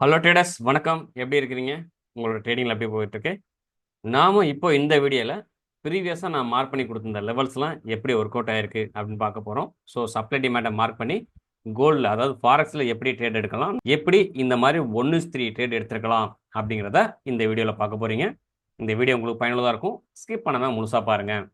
Hello traders வணக்கம். எப்படி இருக்கிறீங்க? உங்களோட ட்ரேடிங்கில் எப்படி போயிட்டு இருக்கு இப்போ இந்த வீடியோவில் ப்ரீவியஸாக நான் மார்க் பண்ணி கொடுத்துருந்த லெவல்ஸ்லாம் எப்படி ஒர்க் அவுட் ஆயிருக்கு அப்படின்னு பார்க்க போகிறோம் ஸோ சப்ளை டிமாண்டை மார்க் பண்ணி கோல்டில் அதாவது ஃபாரெக்ஸில் எப்படி ட்ரேட் எடுக்கலாம்? எப்படி இந்த மாதிரி ஒன்று த்ரீ ட்ரேட் எடுத்துருக்கலாம் அப்படிங்கிறத இந்த வீடியோவில் பார்க்க போகிறீங்க இந்த வீடியோ உங்களுக்கு பயனுள்ளதாக இருக்கும். ஸ்கிப் பண்ணாமல் முழுசாக பாருங்கள்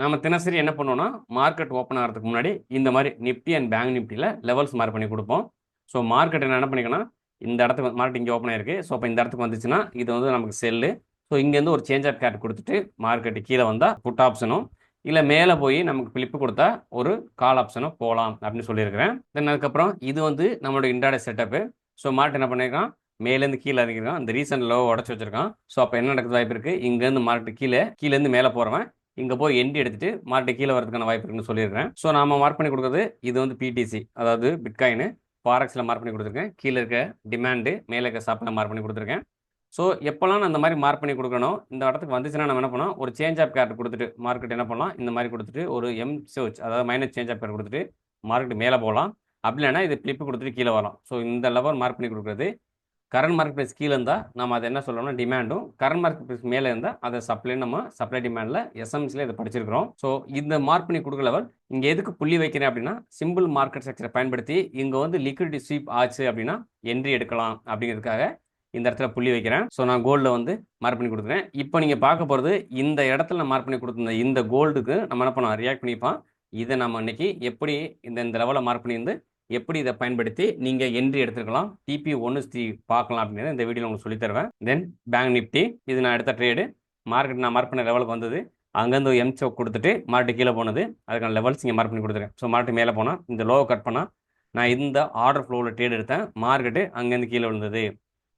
நம்ம தினசரி என்ன பண்ணுவோம்னா மார்க்கெட் ஓப்பன் ஆகிறதுக்கு முன்னாடி இந்த மாதிரி நிஃப்டி அண்ட் பேங்க் நிஃப்டியில் லெவல்ஸ் மார்க் பண்ணி கொடுப்போம். ஸோ மார்க்கெட் என்ன பண்ணிக்கணும் இந்த இடத்துக்கு மார்க்கெட் இங்கே ஓப்பன் ஆயிருக்கு. ஸோ அப்போ இந்த இடத்துக்கு வந்துச்சுன்னா இது வந்து நமக்கு செல்லு ஸோ இங்கேருந்து ஒரு சேஞ்ச் ஆஃப் கேட் கொடுத்துட்டு மார்க்கெட்டு கீழே வந்தால் புட் ஆப்ஷனும் இல்லை மேலே போய் நமக்கு ஃபிளிப்பு கொடுத்தா ஒரு கால் ஆப்ஷனும் போகலாம் அப்படின்னு சொல்லியிருக்கிறேன். தென் அதுக்கப்புறம் இது வந்து நம்மளோட இன்டாடே செட்டப்பு ஸோ மார்க்கெட் என்ன பண்ணியிருக்கான் மேலேருந்து கீழே இறங்கிருக்கான் இந்த ரீசன்ட் லோ உடச்சி வச்சிருக்கான். ஸோ அப்போ என்ன நடக்குது வாய்ப்பு இருக்குது இங்கேருந்து மார்க்கெட் கீழே கீழேருந்து மேலே போகிறவன் இங்கே போய் எண்டி எடுத்துட்டு மார்க்கெட் கீழே வரதுக்கான வாய்ப்பு இருக்குன்னு சொல்லியிருக்கேன் ஸோ நாம மார்க் பண்ணி கொடுக்குறது இது வந்து பிடிசி அதாவது பிட்காயின் ஃபாரக்ஸில் மார்க் பண்ணி கொடுத்துருக்கேன். கீழே இருக்க டிமாண்டு மேலே இருக்க சாப்பிட மார்க் பண்ணி கொடுத்துருக்கேன். ஸோ எப்போல்லாம் நான் அந்த மாதிரி மார்க் பண்ணி கொடுக்கணும் இந்த இடத்துக்கு வந்துச்சுன்னா நம்ம என்ன பண்ணோம் ஒரு சேஞ்ச் ஆஃப் கேரட் கொடுத்துட்டு மார்க்கெட் என்ன பண்ணலாம்? இந்த மாதிரி கொடுத்துட்டு ஒரு எம் சோச் அதாவது மைனஸ் சேஞ்ச் ஆஃப் கேரட் கொடுத்துட்டு மார்க்கெட் மேலே போகலாம். அப்படி இல்லைன்னா இது கிளிப்பு கொடுத்துட்டு கீழே வரலாம். ஸோ இந்த லெவல் மார்க் பண்ணி கொடுக்குறது கரண்ட் மார்க்கெட் ப்ரைஸ் கீழே இருந்தால் நம்ம அதை என்ன சொல்லணும்னா டிமாண்டும் கரண்ட் மார்க்கெட் ப்ரைஸ் மேலே இருந்தால் அதை சப்ளை நம்ம சப்ளை டிமாண்டில் எஸ்எம்சியில் இதை படிச்சிருக்கிறோம். ஸோ இந்த மார்க் பண்ணி கொடுக்குற லெவல் இங்கே எதுக்கு புள்ளி வைக்கிறேன் அப்படின்னா சிம்பிள் மார்க்கெட் ஸ்ட்ரக்சரை பயன்படுத்தி இங்கே வந்து லிக்விடிட்டி ஸ்வீப் ஆச்சு அப்படின்னா என்ட்ரி எடுக்கலாம் அப்படிங்கிறதுக்காக இந்த இடத்துல புள்ளி வைக்கிறேன். ஸோ நான் கோல்டில் வந்து மார்க் பண்ணி கொடுக்குறேன். இப்போ நீங்கள் பார்க்க போகிறது இந்த இடத்துல நான் மார்க் பண்ணி கொடுத்துருந்த இந்த கோல்டுக்கு நம்ம என்ன பண்ணோம் ரியாக்ட் பண்ணிப்பான் இதை நம்ம இன்னைக்கு எப்படி இந்த இந்த லெவலில் மார்க் பண்ணியிருந்து எப்படி இதை பயன்படுத்தி நீங்கள் என்ட்ரி எடுத்துக்கலாம் டிபி ஒன்று த்ரீ பார்க்கலாம் அப்படின்னு இந்த வீடியோவில் உங்களுக்கு சொல்லித் தருவேன். தென் பேங்க் நிஃப்டி இது நான் எடுத்த ட்ரேடு மார்க்கெட் நான் மார்க் பண்ண லெவலுக்கு வந்தது. அங்கேருந்து எம் சோக் கொடுத்துட்டு மார்க்கெட் கீழே போனது. அதுக்கான லெவல்ஸ் இங்கே மார்க் பண்ணி கொடுத்துருக்கேன். ஸோ மார்க்கெட் மேலே போனால் இந்த லோவை கட் பண்ணால் நான் இந்த ஆர்டர் ஃப்ளோவில் ட்ரேட் எடுத்தேன். மார்க்கெட்டு அங்கேருந்து கீழே விழுந்தது.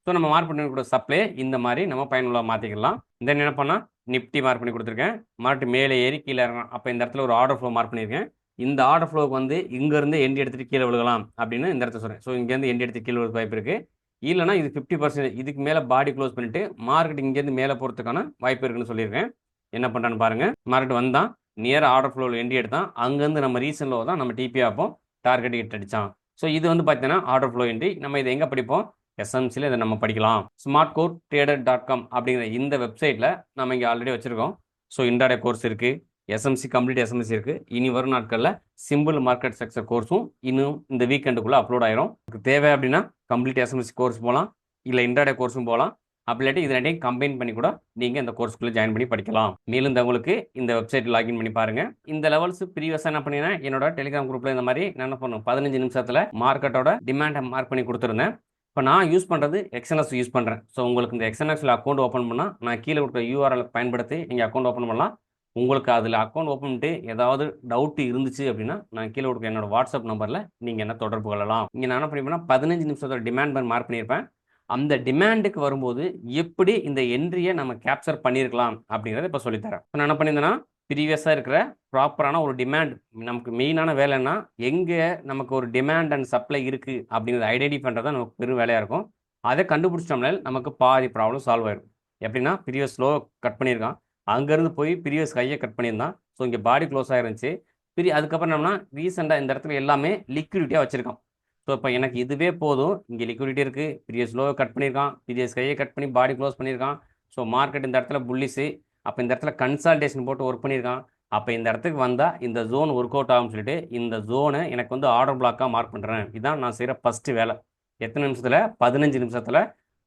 ஸோ நம்ம மார்க் பண்ணி கொடுத்த சப்ளை இந்த மாதிரி நம்ம பயனுள்ளதாக மாற்றிக்கலாம் தென் என்ன பண்ணால் நிப்டி மார்க் பண்ணி கொடுத்துருக்கேன். மார்க்கெட் மேலே ஏறி கீழே இறங்கலாம் அப்போ இந்த இடத்துல ஒரு ஆர்டர் ஃப்ளோ மார்க் பண்ணியிருக்கேன் இந்த ஆர்டர் ஃப்ளோக்கு வந்து இங்கேருந்து எண்டி எடுத்துகிட்டு கீழே விழுகலாம் அப்படின்னு இந்த இடத்த சொல்கிறேன் ஸோ இங்கேருந்து எண்டி எடுத்து கீழே விழுக வாய்ப்பு இருக்குது இல்லைனா இது ஃபிஃப்டி பர்சன்ட் இதுக்கு மேலே பாடி க்ளோஸ் பண்ணிவிட்டு மார்க்கெட் இங்கேருந்து மேலே போகிறதுக்கான வாய்ப்பு இருக்குன்னு சொல்லியிருக்கேன். என்ன பண்ணுறான்னு பாருங்கள் மார்க்கெட் வந்தான். நியர் ஆர்டர் ஃப்ளோவில் எண்டி எடுத்தான். அங்கேருந்து நம்ம ரீசன் லோ தான் நம்ம டிபி ஆப்போம். டார்கெட் ஹிட் அடித்தான் ஸோ இது வந்து பார்த்தீங்கன்னா ஆர்டர் ஃப்ளோ எண்டி நம்ம இதை எங்கே படிப்போம்? எஸ்எம்சியில் இதை நம்ம படிக்கலாம். Smart core trader dot com அப்படிங்கிற இந்த வெப்சைட்டில் நம்ம இங்கே ஆல்ரெடி வச்சுருக்கோம். ஸோ இன்டாடே கோர்ஸ் இருக்குது எஸ்எம்சி கம்ப்ளீட் எஸ்எம்எஸ் இருக்குது இனி வரும் நாட்களில் சிம்பிள் மார்க்கெட் ஸ்ட்ரக்சர் கோர்ஸும் இன்னும் இந்த வீக்கெண்டுக்குள்ளே அப்லோட் ஆயிரும். உங்களுக்கு தேவை அப்படின்னா கம்ப்ளீட் எஸ்எம்எஸ்சி கோர்ஸ் போகலாம் இல்லை இன்டர்டே கோர்ஸும் போகலாம் அப்படிலாட்டி இது ரெண்டையும் கம்பைன் பண்ணி கூட நீங்கள் இந்த கோர்ஸ்க்குள்ளே ஜாயின் பண்ணி படிக்கலாம். மேலும் இந்த உங்களுக்கு இந்த வெப்சைட் லாகின் பண்ணி பாருங்கள் இந்த லெவல்ஸ் ப்ரீவியஸாக என்ன பண்ணினா என்னோட டெலிகிராம் குரூப்பில் இந்த மாதிரி நான் என்ன பண்ணும் பதினஞ்சு நிமிஷத்தில் மார்க்கெட்டோட டிமாண்டை மார்க் பண்ணி கொடுத்துருந்தேன். இப்போ நான் யூஸ் பண்ணுறது எக்ஸ்என்எஸ் யூஸ் பண்ணுறேன் ஸோ உங்களுக்கு இந்த எக்ஸ்என்எஸில் அக்கௌண்ட் ஓப்பன் பண்ணால் நான் கீழே கொடுக்குற யூஆர்எல் பயன்படுத்தி நீங்கள் அக்கௌண்ட் ஓப்பன் பண்ணலாம். உங்களுக்கு அதில் அக்கௌண்ட் ஓப்பன் பண்ணிட்டு ஏதாவது டவுட் இருந்துச்சு அப்படின்னா நான் கீழே கொடுக்க என்னோட வாட்ஸ்அப் நம்பரில் நீங்கள் என்ன தொடர்பு கொள்ளலாம். இங்கே நான் என்ன பண்ணிப்பேன்னா பதினஞ்சு நிமிஷத்தோட டிமாண்ட் பண்ணி மார்க் பண்ணியிருப்பேன் அந்த டிமாண்டுக்கு வரும்போது எப்படி இந்த என்ட்ரியை நம்ம கேப்சர் பண்ணியிருக்கலாம் அப்படிங்கிறத இப்போ சொல்லித்தரேன். இப்போ நான் என்ன பண்ணியிருந்தேன்னா ப்ரீவியஸாக இருக்கிற ப்ராப்பரான ஒரு டிமாண்ட் நமக்கு மெயினான வேலைன்னா எங்கே நமக்கு ஒரு டிமாண்ட் அண்ட் சப்ளை இருக்குது அப்படிங்கிறத ஐடென்டி பண்ணுறது தான் நமக்கு பெரும் வேலையாக இருக்கும். அதை கண்டுபிடிச்சிட்டோம்னா நமக்கு பாதி ப்ராப்ளம் சால்வ் ஆயிடும் எப்படின்னா ப்ரீவியஸ் ஸ்லோ கட் பண்ணியிருக்கான் அங்கேருந்து போய் ப்ரீவியஸ் கையை கட் பண்ணியிருந்தான். ஸோ இங்கே பாடி க்ளோஸ் ஆயிருந்துச்சு. பிரி அதுக்கப்புறம் என்னன்னா ரீசெண்டாக இந்த இடத்துல எல்லாமே லிக்விடிட்டியாக வச்சுருக்கான். ஸோ இப்போ எனக்கு இதுவே போதும். இங்கே லிக்விடிட்டி இருக்குது ப்ரீவியஸ் லோவை கட் பண்ணியிருக்கான். ப்ரீவியஸ் கையை கட் பண்ணி பாடி க்ளோஸ் பண்ணியிருக்கான். ஸோ மார்க்கெட் இந்த இடத்துல புள்ளிஸு அப்போ இந்த இடத்துல கன்சால்டேஷன் போட்டு ஒர்க் பண்ணியிருக்கான். அப்போ இந்த இடத்துக்கு வந்தால் இந்த ஜோன் ஒர்க் அவுட் ஆகும்னு சொல்லிட்டு இந்த ஜோனை எனக்கு வந்து ஆர்டர் பிளாக்காக மார்க் பண்ணுறேன் இதுதான் நான் செய்கிற ஃபஸ்ட்டு வேலை. எத்தனை நிமிஷத்தில்? பதினஞ்சு நிமிஷத்தில்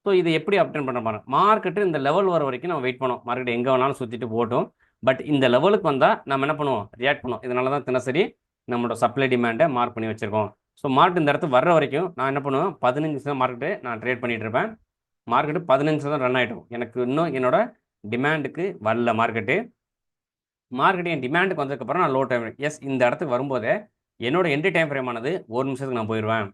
ஸோ இதை எப்படி அப்டென் பண்ண போகிறேன் மார்க்கெட்டு இந்த லெவல் வர வரைக்கும் நம்ம வெயிட் பண்ணோம். மார்க்கெட் எங்கே வேணாலும் சுற்றிட்டு போட்டோம் பட் இந்த லெவலுக்கு வந்தால் நம்ம என்ன பண்ணுவோம்? ரியாக்ட் பண்ணுவோம். இதனால தான் தினசரி நம்மளோட சப்ளை டிமாண்டை மார்க் பண்ணி வச்சுருக்கோம். ஸோ மார்க்கெட் இந்த இடத்துக்கு வர்ற வரைக்கும் நான் என்ன பண்ணுவேன்? பதினஞ்சு நிமிஷம் மார்க்கெட்டு நான் ட்ரேட் பண்ணிகிட்டு இருப்பேன். மார்க்கெட்டு பதினஞ்சு தான் ரன் ஆகிடும் எனக்கு இன்னும் என்னோட டிமாண்டுக்கு வரல மார்க்கெட்டு மார்க்கெட் என் டிமாண்டுக்கு வந்ததுக்கப்புறம் நான் லோ டைம் எஸ் இந்த இடத்துக்கு வரும்போதே என்னோட என்ட்ரி டைம் ஃப்ரேம் ஆனது ஒரு நிமிஷத்துக்கு நான் போயிடுவேன்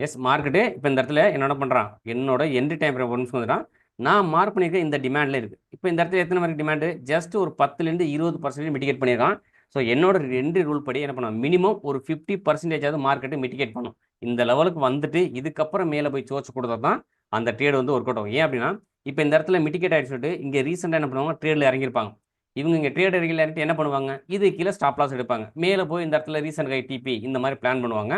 எஸ் மார்க்கெட்டு இப்போ இந்த இடத்துல என்னோட பண்ணுறான் என்னோட என்ட்ரி டைம் ஃப்ரேம் ஒரு வந்துட்டான் நான் மார்க் பண்ணியிருக்க இந்த டிமாண்டில் இருக்குது இப்போ இந்த இடத்துல எத்தனை மாதிரி டிமாண்டு ஜஸ்ட் ஒரு பத்துலேருந்து இருபது பர்சன்டேஜ் மிட்டிகேட் பண்ணியிருக்கான். ஸோ என்னோட ரெண்டு ரூல் படி என்ன பண்ணுவோம் மினிமம் ஒரு ஃபிஃப்டி பர்சன்டேஜாவது மார்க்கெட்டு மிட்டிகேட் பண்ணும். இந்த லெவலுக்கு வந்துட்டு இதுக்கப்புறம் மேலே போய் சோச்சு கொடுத்தா தான் அந்த ட்ரேடு வந்து ஒர்க் அவுட் ஆகும். ஏன் அப்படின்னா இப்போ இந்த இடத்துல மிட்டிகேட் ஆகிட்டு சொல்லிட்டு இங்கே ரீசெண்டாக என்ன பண்ணுவாங்க? ட்ரேடில் இறங்கியிருப்பாங்க. இவங்க இங்கே ட்ரேட் ரெகுலாரிட்டி என்ன பண்ணுவாங்க? இது கீழே ஸ்டாப் லாஸ் எடுப்பாங்க. மேலே போய் இந்த இடத்துல ரீசெண்ட் ஹை டிபி இந்த மாதிரி பிளான் பண்ணுவாங்க.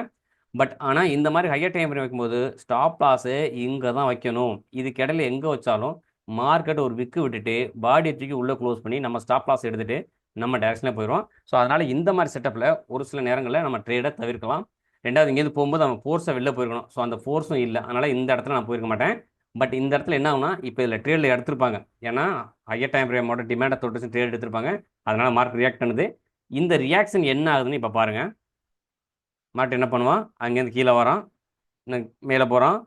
பட் ஆனால் இந்த மாதிரி ஹையர் டைம் ஃப்ரேம் வைக்கும்போது ஸ்டாப் லாஸு இங்கே தான் வைக்கணும். இதுக்கு இடையில எங்கே வச்சாலும் மார்க்கெட் ஒரு விக்கு விட்டுட்டு பாடி தூக்கி உள்ளே க்ளோஸ் பண்ணி நம்ம ஸ்டாப் லாஸ் எடுத்துகிட்டு நம்ம டேரக்ஷனில் போயிடுவோம். ஸோ அதனால் இந்த மாதிரி செட்டப்பில் ஒரு சில நேரங்களில் நம்ம ட்ரேடை தவிர்க்கலாம். ரெண்டாவது இங்கேருந்து போகும்போது நம்ம ஃபோர்ஸை வெளில போயிருக்கணும். ஸோ அந்த ஃபோர்ஸும் இல்லை. அதனால் இந்த இடத்துல நான் போயிருக்க மாட்டேன். பட் இந்த இடத்துல என்ன ஆகுனா இப்போ இதில் ட்ரேடில் எடுத்திருப்பாங்க. ஏன்னா ஹையர் டைம் ஃப்ரேமோட டிமாண்டை தொட்டு ட்ரேட் எடுத்திருப்பாங்க. அதனால் மார்க் ரியாக்ட் பண்ணுது. இந்த ரியாக்ஷன் என்ன ஆகுதுன்னு இப்போ பாருங்கள் மாட்டு என்ன பண்ணுவான்? அங்கேருந்து கீழே வரான். மேலே போகிறான்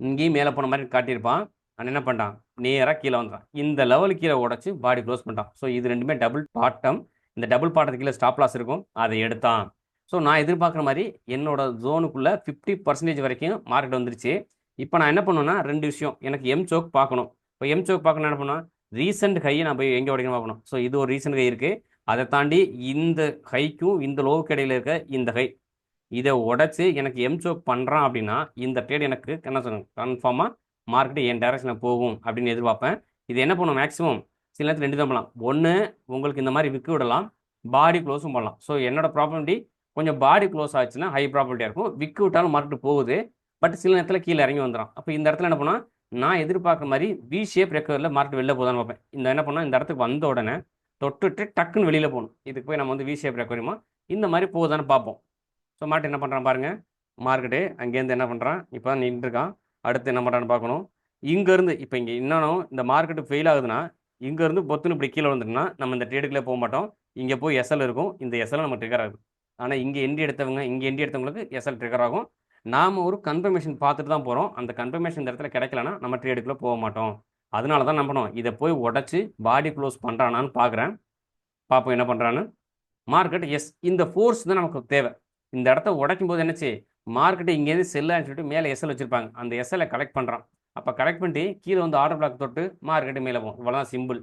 இங்கேயும் மேலே போன மாதிரி காட்டியிருப்பான். அவன் என்ன பண்ணிட்டான்? நேராக கீழே வந்துட்டான். இந்த லெவலுக்கு கீழே உடச்சி பாடி க்ளோஸ் பண்ணிட்டான். ஸோ இது ரெண்டுமே டபுள் பாட்டம் இந்த டபுள் பாட்டத்துக்கு கீழே ஸ்டாப் லாஸ் இருக்கும். அதை எடுத்தான். ஸோ நான் எதிர்பார்க்குற மாதிரி என்னோட ஜோனுக்குள்ளே ஃபிஃப்டி பர்சன்டேஜ் வரைக்கும் மார்க்கெட் வந்துருச்சு. இப்போ நான் என்ன பண்ணுவேன்னா ரெண்டு விஷயம். எனக்கு எம் சோக் பார்க்கணும். இப்போ எம் சோக் பார்க்கணும் என்ன பண்ணுவேன்? ரீசெண்ட் ஹையை நான் போய் எங்கே உடைக்கணும் பார்க்கணும். ஸோ இது ஒரு ரீசெண்ட் ஹை இருக்குது அதை தாண்டி இந்த ஹைக்கும் இந்த லோவுக்கு இடையில இருக்க இந்த ஹை இதை உடச்சி எனக்கு எம்சோக் பண்ணுறான் அப்படின்னா இந்த ட்ரேட் எனக்கு என்ன சொல்லணும் கன்ஃபார்மாக மார்க்கெட் என் டைரக்ஷனில் போகும் அப்படின்னு எதிர்பார்ப்பேன். இது என்ன பண்ணும் மேக்ஸிமம் சில நேரத்தில் ரெண்டு தான் பண்ணலாம். ஒன்று உங்களுக்கு இந்த மாதிரி விற்க விடலாம். பாடி க்ளோஸும் பண்ணலாம். ஸோ என்னோட ப்ராப்பர்ட்டி கொஞ்சம் பாடி க்ளோஸ் ஆச்சுன்னா ஹை ப்ராப்பர்ட்டியாக இருக்கும். விற்க விட்டாலும் மார்க்கெட் போகுது. பட் சில நேரத்தில் கீழே இறங்கி வந்துடும் அப்போ இந்த இடத்துல என்ன பண்ணால் நான் எதிர்பார்க்குற மாதிரி வி ஷேப் ரெக்கவரில் மார்க்கெட் வெளில போதான்னு பார்ப்பேன். இந்த என்ன பண்ணால் இந்த இடத்துக்கு வந்த உடனே தொட்டுட்டு டக்குன்னு வெளியில் போகணும். இதுக்கு போய் நம்ம வந்து வி ஷேப் ரெக்கவரிமா இந்த மாதிரி போகுதான்னு பார்ப்போம். ஸோ மார்க்கெட் என்ன பண்ணுறான் பாருங்கள் மார்க்கெட்டு அங்கேருந்து என்ன பண்ணுறான் இப்போ தான் நின்றுருக்கான். அடுத்து என்ன பண்ணுறான்னு பார்க்கணும். இங்கேருந்து இப்போ இங்கே இன்னும் இந்த மார்க்கெட்டு ஃபெயில் ஆகுதுன்னா இங்கேருந்து பொத்துன்னு இப்படி கீழே வந்துட்டுனா நம்ம இந்த ட்ரேடுக்குள்ளே போக மாட்டோம். இங்கே போய் எஸ்எல் இருக்கும். இந்த எஸ்எல் நம்ம ட்ரிகர் ஆகும் ஆனால் இங்கே எண்டி எடுத்தவங்க இங்கே எண்டி எடுத்தவங்களுக்கு எஸ்எல் ட்ரிகர் ஆகும். நாம் ஒரு கன்ஃபர்மேஷன் பார்த்துட்டு தான் போகிறோம் அந்த கன்ஃபர்மேஷன் இந்த இடத்துல கிடைக்கலனா நம்ம ட்ரேடுக்குள்ளே போக மாட்டோம். அதனால தான் நம்பணும் இதை போய் உடச்சி பாடி க்ளோஸ் பண்ணுறானான்னு பார்க்குறேன். பார்ப்போம் என்ன பண்ணுறான்னு மார்க்கெட் எஸ் இந்த ஃபோர்ஸ் தான் நமக்கு தேவை. இந்த இடத்த உடைக்கும் போது என்னச்சு? மார்க்கெட்டு இங்கேருந்து செல்லான்னு சொல்லிட்டு மேலே எஸ்எல் வச்சுருப்பாங்க. அந்த எஸ்எல்லை கலெக்ட் பண்ணுறான் அப்போ கலெக்ட் பண்ணிட்டு கீழே வந்து ஆர்டர் பிளாக் தொட்டு மார்க்கெட்டு மேலே போகும் இவ்வளோதான் சிம்பிள்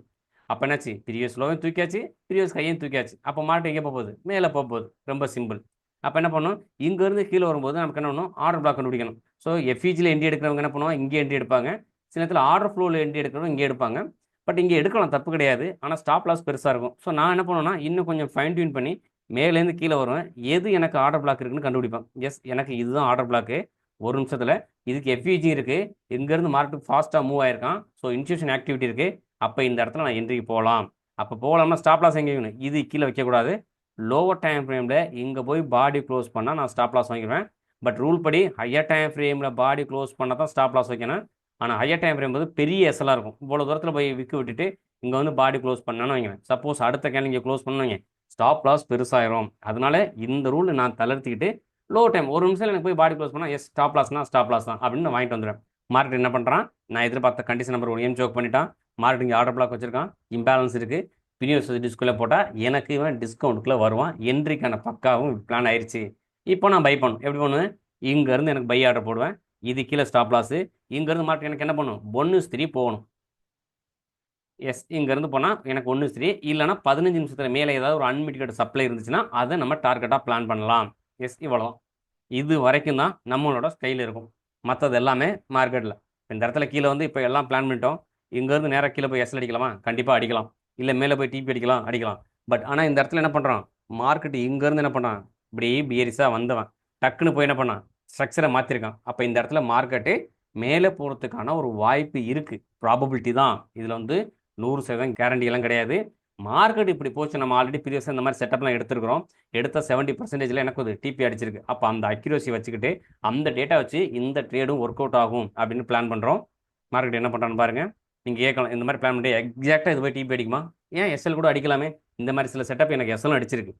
அப்போ என்னாச்சு? ப்ரீவியஸ் லோவையும் தூக்கியாச்சு ப்ரீவியஸ் கையும் தூக்கியாச்சு. அப்போ மார்க்கெட் எங்கே போகுது? மேலே போக போகுது. ரொம்ப சிம்பிள் அப்போ என்ன பண்ணணும் இங்கேருந்து கீழே வரும்போது நமக்கு என்ன பண்ணணும் ஆர்டர் பிளாக் கண்டுபிடிக்கணும். ஸோ எஃப்இஜியில் எண்டி எடுக்கிறவங்க என்ன பண்ணுவோம் இங்கே எண்டி எடுப்பாங்க. சில நேரத்தில் ஆர்டர் ஃப்ளோவில் எண்டி எடுக்கிறவங்க இங்கே எடுப்பாங்க. பட் இங்கே எடுக்கலாம். தப்பு கிடையாது. ஆனால் ஸ்டாப் லாஸ் பெருசாக இருக்கும். ஸோ நான் என்ன பண்ணுவேன்னா இன்னும் கொஞ்சம் ஃபைன் டியூன் பண்ணி மேலேருந்து கீழே வருவேன் எது எனக்கு ஆர்டர் பிளாக் இருக்குன்னு கண்டுபிடிப்பேன். எஸ் எனக்கு இதுதான் ஆர்டர் பிளாக்கு ஒரு நிமிஷத்தில் இதுக்கு எஃப்இஜி இருக்குது எங்கேருந்து மார்க்கெட் ஃபாஸ்ட்டாக மூவ் ஆயிருக்கான். ஸோ இன்ஸ்டியூஷன் ஆக்டிவிட்டி இருக்குது அப்போ இந்த இடத்துல நான் என்ட்ரிக்கு போகலாம். அப்போ போகலாம்னா ஸ்டாப் லாஸ் எங்கே வைக்கணும்? இது கீழே வைக்கக்கூடாது. லோவர் டைம் ஃப்ரேமில் இங்கே போய் பாடி க்ளோஸ் பண்ணால் நான் ஸ்டாப் லாஸ் வாங்கிடுவேன் பட் ரூல் படி ஹையர் டைம் ஃப்ரேமில் பாடி க்ளோஸ் பண்ணால் தான் ஸ்டாப் லாஸ் வைக்கணும். ஆனால் ஹையர் டைம் ஃப்ரேம் வந்து பெரிய எஸ்எலாக இருக்கும். இவ்வளோ தூரத்தில் போய் விற்க விட்டுட்டு இங்கே வந்து பாடி க்ளோஸ் பண்ணான்னு வைங்க. சப்போஸ் அடுத்த கேன் இங்கே க்ளோஸ் பண்ணுவீங்க ஸ்டாப் லாஸ் பெருசாயிரும். அதனால இந்த ரூல் நான் தளர்த்திக்கிட்டு லோ டைம் ஒரு நிமிஷம் எனக்கு போய் பாடி க்ளோஸ் பண்ணால் எஸ் ஸ்டாப் லாஸ்னா ஸ்டாப் லாஸ் தான் அப்படின்னு வாங்கிட்டு வந்துடுவேன் மார்க்கெட் என்ன பண்ணுறான் நான் எதிர்பார்த்த கண்டிஷன் நம்பர் ஒன் எம் ஜோக் பண்ணிட்டான். மார்க்கெட் இங்கே ஆர்டர் பிளாக் வச்சிருக்கான். இம்பேலன்ஸ் இருக்குது பினியூஸ் டிஸ்குள்ளே போட்டால் எனக்கு இவன் டிஸ்கவுண்ட்டுக்குள்ளே வருவான். என்ட்ரிக்கான பக்காவும் பிளான் ஆயிடுச்சு இப்போ நான் பை பண்ணும் எப்படி பண்ணுவேன்? இங்கேருந்து எனக்கு பை ஆர்டர் போடுவேன். இது கீழே ஸ்டாப் லாஸு இங்கேருந்து மார்க்கெட் எனக்கு என்ன பண்ணும்? ஒன்று ஸ்திரி போகணும். எஸ் இங்கேருந்து போனால் எனக்கு ஒன்று சரி. இல்லைனா பதினஞ்சு நிமிஷத்தில் மேலே ஏதாவது ஒரு அன்மிட்டிகேட் சப்ளை இருந்துச்சுன்னா அதை நம்ம டார்கெட்டாக பிளான் பண்ணலாம். எஸ் இவ்வளோதான் இது வரைக்கும் தான் நம்மளோட ஸ்டைல் இருக்கும். மற்றது எல்லாமே மார்க்கெட்டில் இந்த இடத்துல கீழே வந்து இப்போ எல்லாம் பிளான் பண்ணிட்டோம். இங்கேருந்து நேராக கீழே போய் எஸ்எல் அடிக்கலாமா? கண்டிப்பாக அடிக்கலாம். இல்லை மேலே போய் டிபி அடிக்கலாம் அடிக்கலாம். பட் ஆனால் இந்த இடத்துல என்ன பண்ணுறான் மார்க்கெட் இங்கேருந்து என்ன பண்ணான் இப்படி பியரிஸாக வந்தவன். டக்குன்னு போய் என்ன பண்ணான்? ஸ்ட்ரக்சரை மாற்றிருக்கான் அப்போ இந்த இடத்துல மார்க்கெட்டு மேலே போகிறதுக்கான ஒரு வாய்ப்பு இருக்குது ப்ராபபிலிட்டி தான். இதில் வந்து நூறு சதவீதம் கேரண்டி எல்லாம் கிடையாது. மார்க்கெட் இப்படி போச்சு நம்ம ஆல்ரெடி ப்ரீவியஸ் இந்த மாதிரி செட்டப்லாம் எடுத்துருக்கிறோம். எடுத்த செவன்ட்டி பர்சன்டேஜில் எனக்கு ஒரு டிபி அடிச்சிருக்கு. அப்போ அந்த அக்யூரசி வச்சுக்கிட்டு அந்த டேட்டா வச்சு இந்த ட்ரேடும் ஒர்க் அவுட் ஆகும் அப்படின்னு பிளான் பண்ணுறோம் மார்க்கெட் என்ன பண்ணுறான்னு பாருங்கள் நீங்கள் கேட்கலாம் இந்த மாதிரி பிளான் பண்ணி எக்ஸாக்டாக இது போய் டிபி அடிக்குமா? ஏன் எஸ்எல் கூட அடிக்கலாமே? இந்த மாதிரி சில செட்டப் எனக்கு எஸ்எல் அடிச்சிருக்கு.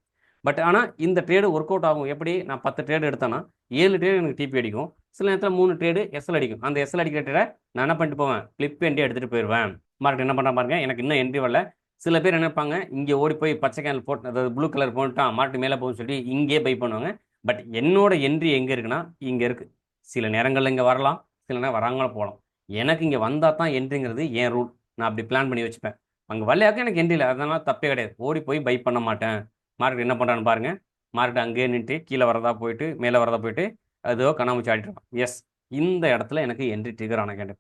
பட் ஆனால் இந்த ட்ரேடு ஒர்க் அவுட் ஆகும். எப்படி? நான் பத்து ட்ரேடு எடுத்தேன்னா ஏழு ட்ரேடு எனக்கு டிபி அடிக்கும். சில நேரத்தில் மூணு ட்ரேடு எஸ்எல் அடிக்கும். அந்த எஸ்எல் அடிக்கிற ட்ரேடை நான் என்ன பண்ணிட்டு போவேன்? கிளிப் எண்டே எடுத்துகிட்டு போயிடுவேன். மார்க்கெட் என்ன பண்ணுற பாருங்க எனக்கு இன்னும் என்ட்ரி வரல. சில பேர் நினைப்பாங்க இங்கே ஓடி போய் பச்சை கேனல் போட்டு அதாவது ப்ளூ கலர் போட்டான் மார்க்கெட் மேலே போகும்னு சொல்லி இங்கே பை பண்ணுவாங்க. பட் என்னோட என்ட்ரி எங்கே இருக்குன்னா இங்கே இருக்குது சில நேரங்களில் இங்கே வரலாம் சில நேரம் வராங்களும் போகலாம். எனக்கு இங்கே வந்தால் தான் என்ட்ரிங்கிறது என் ரூல் நான் அப்படி பிளான் பண்ணி வச்சுப்பேன். அங்கே வரலையாக்க எனக்கு என்ட்ரி இல்லை. அதனால தப்பே கிடையாது. ஓடி போய் பை பண்ண மாட்டேன். மார்க்கெட் என்ன பண்ணுறான்னு பாருங்கள் மார்க்கெட் அங்கேயே நின்று கீழே வரதா போயிட்டு மேலே வரதா போயிட்டு அதோ கண்ணாமூச்சி ஆடிட்டு எஸ் இந்த இடத்துல எனக்கு என்ட்ரி ட்ரிகர் ஆன கேட்டு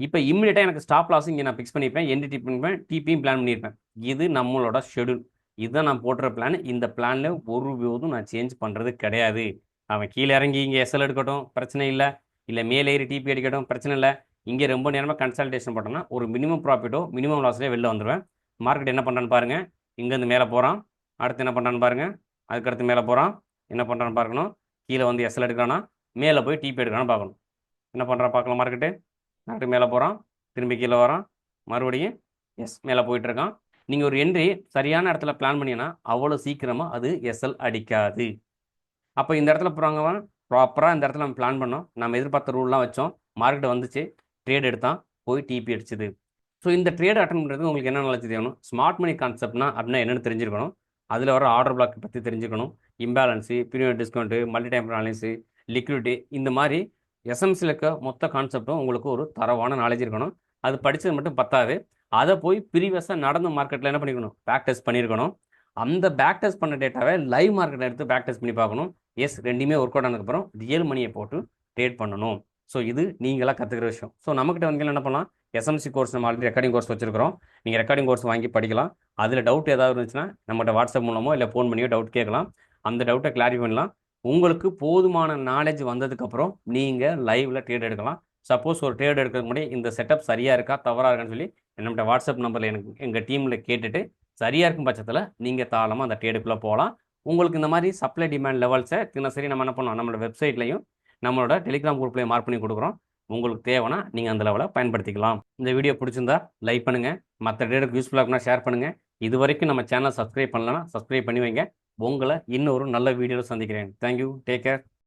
இப்போ இம்மிடியட்டாக எனக்கு ஸ்டாப் லாஸ் இங்கே நான் ஃபிக்ஸ் பண்ணியிருப்பேன் என்டி டிப் பண்ணிப்பேன் டிபியும் பிளான் பண்ணியிருப்பேன். இது நம்மளோட ஷெடியூல் இதுதான் நான் போட்டுற பிளான் இந்த பிளானில் ஒரு போதும் நான் சேஞ்ச் பண்ணுறது கிடையாது. அவன் கீழே இறங்கி இங்கே எஸ்எல் எடுக்கட்டும் பிரச்சனை இல்லை. இல்லை மேலே ஏறி டிபி அடிக்கட்டும் பிரச்சனை இல்லை. இங்கே ரொம்ப நேரமாக கன்சல்டேஷன் போட்டோம்னா ஒரு மினிமம் ப்ராஃபிட்டோ மினிமம் லாஸ்லேயே வெளில வந்துடுவேன் மார்க்கெட் என்ன பண்ணுறான்னு பாருங்கள் இங்கேருந்து மேலே போகிறான் அடுத்து என்ன பண்ணுறான்னு பாருங்கள் அதுக்கடுத்து மேலே போகிறான் என்ன பண்ணுறான்னு பார்க்கணும். கீழே வந்து எஸ்எல் எடுக்கிறானா? மேலே போய் டிபி எடுக்கிறான்னு பார்க்கணும். என்ன பண்ணுறான் பார்க்கலாம் மார்க்கெட்டு மார்க்கெட் மேலே போகிறான் திரும்பி கீழே வரான் மறுபடியும் எஸ் மேலே போயிட்டு இருக்கான் நீங்கள் ஒரு என்ட்ரி சரியான இடத்துல பிளான் பண்ணீங்கன்னா அவ்வளோ சீக்கிரமாக அது எஸ்எல் அடிக்காது. அப்போ இந்த இடத்துல போகிறாங்க ப்ராப்பராக இந்த இடத்துல நம்ம பிளான் பண்ணோம். நம்ம எதிர்பார்த்த ரூல்லாம் வச்சோம். மார்க்கெட் வந்துச்சு ட்ரேட் எடுத்தான் போய் டிபி அடிச்சுது. ஸோ இந்த ட்ரேட் அட்டன் பண்ணுறது உங்களுக்கு என்ன நாலேஜ் தெரியணும் ஸ்மார்ட் மணி கான்செப்ட்னா அப்படின்னா என்னென்னு தெரிஞ்சிருக்கணும். அதில் வர ஆர்டர் பிளாக் பற்றி தெரிஞ்சுக்கணும் imbalance period discount multi time analysis liquidity இந்த மாதிரி எஸ்எம்சியில் இருக்க மொத்த கான்செப்டும் உங்களுக்கு ஒரு தரவான நாலேஜ் இருக்கணும். அது படித்தது மட்டும் பத்தாது. அதை போய் ப்ரீவியஸாக நடந்த மார்க்கெட்டில் என்ன பண்ணிக்கணும் பேக் டெஸ்ட் பண்ணியிருக்கணும் அந்த பேக் டெஸ்ட் பண்ண டேட்டாவை லைவ் மார்க்கெட்டில் எடுத்து பேக் டெஸ்ட் பண்ணி பார்க்கணும். எஸ் ரெண்டுமே ஒர்க் அவுட் ஆனதுக்கப்புறம் ரியல் மணியை போட்டு ட்ரேட் பண்ணணும். ஸோ இது நீங்களாக கற்றுக்கிற விஷயம். ஸோ நம்மக்கிட்ட வந்து என்ன பண்ணலாம்? எஸ்எம்சி கோர்ஸ் நம்ம ஆல்ரெடி ரெக்கார்டிங் கோர்ஸ் வச்சிருக்கிறோம். நீங்கள் ரெக்கார்டிங் கோர்ஸ் வாங்கி படிக்கலாம். அதில் டவுட் ஏதாவது இருந்துச்சுன்னா நம்மகிட்ட வாட்ஸ்அப் மூலமோ இல்லை ஃபோன் பண்ணியோ டவுட் கேட்கலாம். அந்த டவுட்டை கிளாரிஃபை பண்ணலாம். உங்களுக்கு போதுமான நாலேஜ் வந்ததுக்கப்புறம் நீங்கள் லைவில் ட்ரேட் எடுக்கலாம். சப்போஸ் ஒரு ட்ரேட் எடுக்கிறதுக்கு முன்னாடி இந்த செட்டப் சரியாக இருக்கா தவறாக இருக்கான்னு சொல்லி நம்மகிட்ட வாட்ஸ்அப் நம்பரில் எனக்கு எங்கள் டீமில் கேட்டுட்டு சரியாக இருக்கும் பட்சத்தில் நீங்கள் தாராளமாக அந்த ட்ரேடுக்குள்ளே போகலாம். உங்களுக்கு இந்த மாதிரி சப்ளை டிமாண்ட் லெவல்ஸை தினசரி நம்ம என்ன பண்ணோம் நம்மளோட வெப்சைட்லையும் நம்மளோட டெலிகிராம் குரூப்லையும் மார்க் பண்ணி கொடுக்குறோம். உங்களுக்கு தேவைன்னா நீங்கள் அந்த லெவலை பயன்படுத்திக்கலாம். இந்த வீடியோ பிடிச்சிருந்தா லைக் பண்ணுங்கள் மற்ற ட்ரேடுக்கு யூஸ்ஃபுல்லாக இருக்குன்னா ஷேர் பண்ணுங்கள் இது வரைக்கும் நம்ம சேனல் சப்ஸ்கிரைப் பண்ணலன்னா சப்ஸ்கிரைப் பண்ணி வைங்க. உங்களை இன்னொரு நல்ல வீடியோவில் சந்திக்கிறேன். Thank you take care